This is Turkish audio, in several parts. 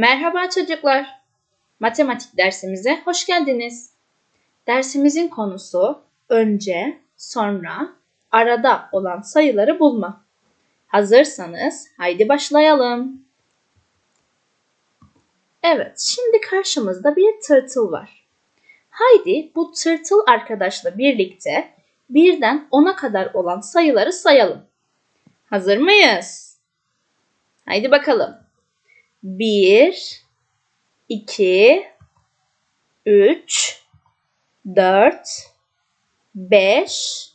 Merhaba çocuklar. Matematik dersimize hoş geldiniz. Dersimizin konusu önce, sonra, arada olan sayıları bulma. Hazırsanız haydi başlayalım. Evet, şimdi karşımızda bir tırtıl var. Haydi bu tırtıl arkadaşla birlikte birden 10'a kadar olan sayıları sayalım. Hazır mıyız? Haydi bakalım. 1 2 3 4 5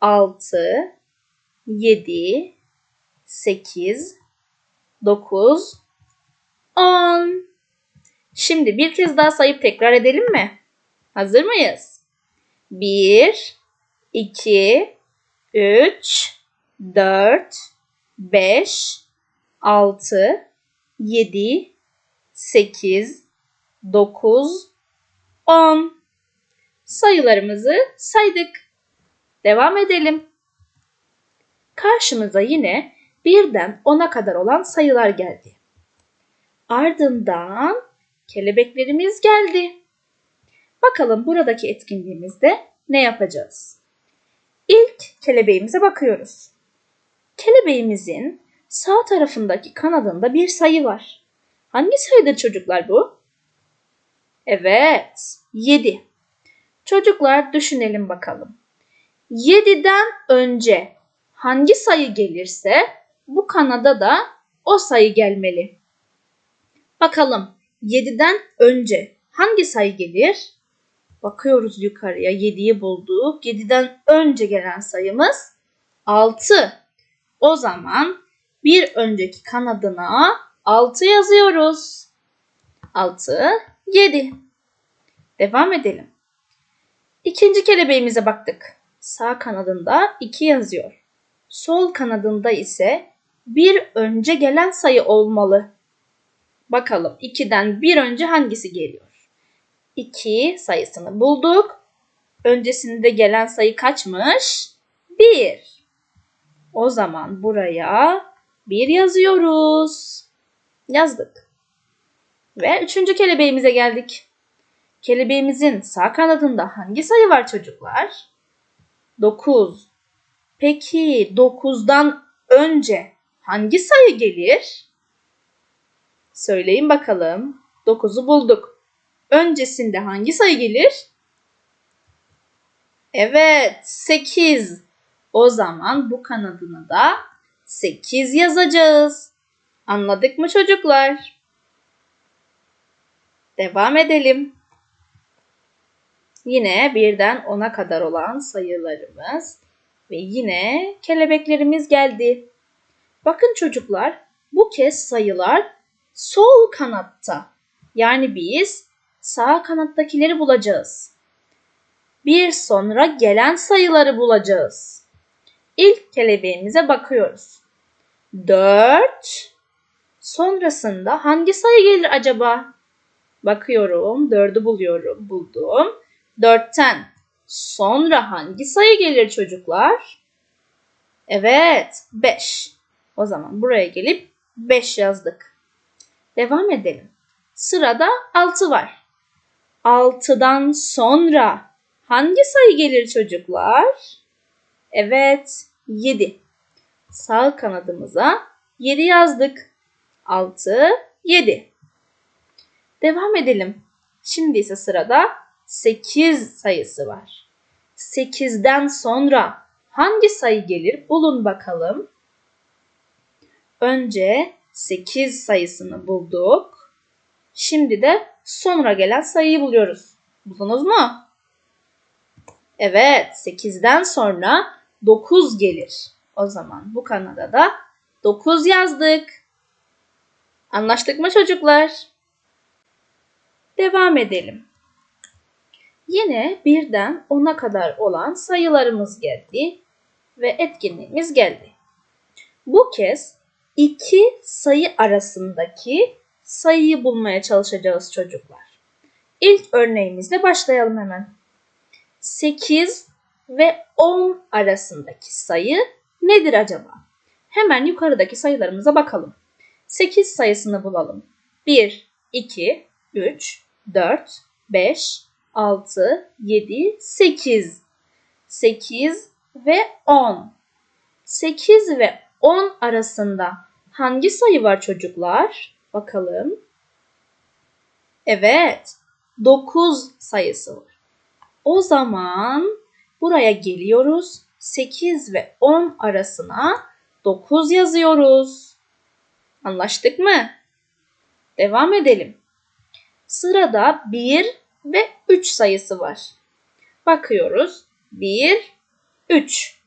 6 7 8 9 10 Şimdi bir kez daha sayıp tekrar edelim mi? Hazır mıyız? 1 2 3 4 5 6 7 8 9 10 Sayılarımızı saydık. Devam edelim. Karşımıza yine birden 10'a kadar olan sayılar geldi. Ardından kelebeklerimiz geldi. Bakalım buradaki etkinliğimizde ne yapacağız? İlk kelebeğimize bakıyoruz. Kelebeğimizin sağ tarafındaki kanadında bir sayı var. Hangi sayıdır çocuklar bu? Evet, 7. Çocuklar düşünelim bakalım. 7'den önce hangi sayı gelirse bu kanada da o sayı gelmeli. Bakalım 7'den önce hangi sayı gelir? Bakıyoruz yukarıya 7'yi bulduk. 7'den önce gelen sayımız 6. O zaman bir önceki kanadına 6 yazıyoruz. 6, 7. Devam edelim. İkinci kelebeğimize baktık. Sağ kanadında 2 yazıyor. Sol kanadında ise bir önce gelen sayı olmalı. Bakalım 2'den bir önce hangisi geliyor? 2 sayısını bulduk. Öncesinde gelen sayı kaçmış? 1. O zaman buraya 1 yazıyoruz. Yazdık. Ve üçüncü kelebeğimize geldik. Kelebeğimizin sağ kanadında hangi sayı var çocuklar? 9. Peki 9'dan önce hangi sayı gelir? Söyleyin bakalım. 9'u bulduk. Öncesinde hangi sayı gelir? Evet, 8. O zaman bu kanadını da 8 yazacağız. Anladık mı çocuklar? Devam edelim. Yine birden 10'a kadar olan sayılarımız ve yine kelebeklerimiz geldi. Bakın çocuklar, bu kez sayılar sol kanatta. Yani biz sağ kanattakileri bulacağız. Bir sonra gelen sayıları bulacağız. İlk kelebeğimize bakıyoruz. 4 sonrasında hangi sayı gelir acaba? Bakıyorum, 4'ü buluyorum, buldum. 4'ten sonra hangi sayı gelir çocuklar? Evet, 5. O zaman buraya gelip 5 yazdık. Devam edelim. Sırada 6 var. 6'dan sonra hangi sayı gelir çocuklar? Evet, 7. Sağ kanadımıza 7 yazdık. 6, 7. Devam edelim. Şimdi ise sırada 8 sayısı var. 8'den sonra hangi sayı gelir? Bulun bakalım. Önce 8 sayısını bulduk. Şimdi de sonra gelen sayıyı buluyoruz. Buldunuz mu? Evet, 8'den sonra 9 gelir. O zaman bu kanada da 9 yazdık. Anlaştık mı çocuklar? Devam edelim. Yine birden 10'a kadar olan sayılarımız geldi ve etkinliğimiz geldi. Bu kez iki sayı arasındaki sayıyı bulmaya çalışacağız çocuklar. İlk örneğimizle başlayalım hemen. 8 ve 10 arasındaki sayı nedir acaba? Hemen yukarıdaki sayılarımıza bakalım. 8 sayısını bulalım. 1, 2, 3, 4, 5, 6, 7, 8. 8 ve 10. 8 ve 10 arasında hangi sayı var çocuklar? Bakalım. Evet, 9 sayısı var. O zaman buraya geliyoruz. 8 ve 10 arasına 9 yazıyoruz. Anlaştık mı? Devam edelim. Sırada 1 ve 3 sayısı var. Bakıyoruz. 1, 3.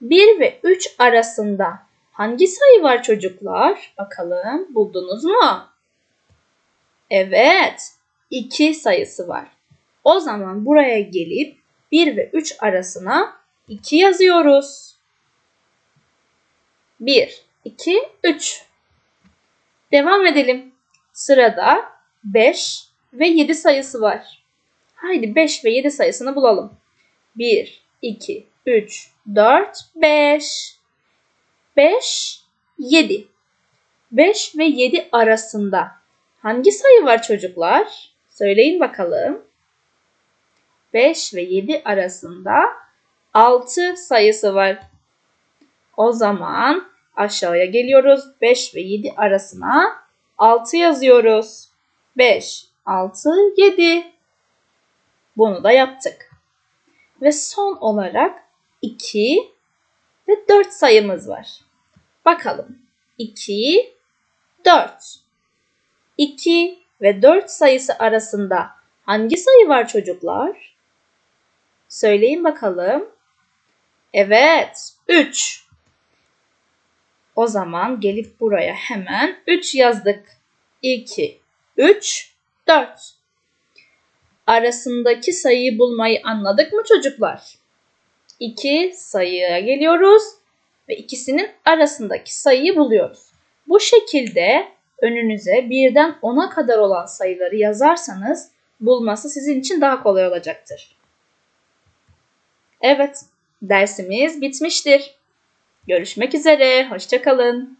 1 ve 3 arasında hangi sayı var çocuklar? Bakalım buldunuz mu? Evet, 2 sayısı var. O zaman buraya gelip 1 ve 3 arasına 2 yazıyoruz. 1, 2, 3. Devam edelim. Sırada 5 ve 7 sayısı var. Haydi 5 ve 7 sayısını bulalım. 1, 2, 3, 4, 5. 5, 7. 5 ve 7 arasında hangi sayı var çocuklar? Söyleyin bakalım. 5 ve 7 arasında 6 sayısı var. O zaman aşağıya geliyoruz. 5 ve 7 arasına 6 yazıyoruz. 5, 6, 7. Bunu da yaptık. Ve son olarak 2 ve 4 sayımız var. Bakalım. 2, 4. 2 ve 4 sayısı arasında hangi sayı var çocuklar? Söyleyin bakalım. Evet, 3. O zaman gelip buraya hemen 3 yazdık. 2, 3, 4. Arasındaki sayıyı bulmayı anladık mı çocuklar? 2 sayıya geliyoruz ve ikisinin arasındaki sayıyı buluyoruz. Bu şekilde önünüze birden 10'a kadar olan sayıları yazarsanız bulması sizin için daha kolay olacaktır. Evet, dersimiz bitmiştir. Görüşmek üzere, hoşçakalın.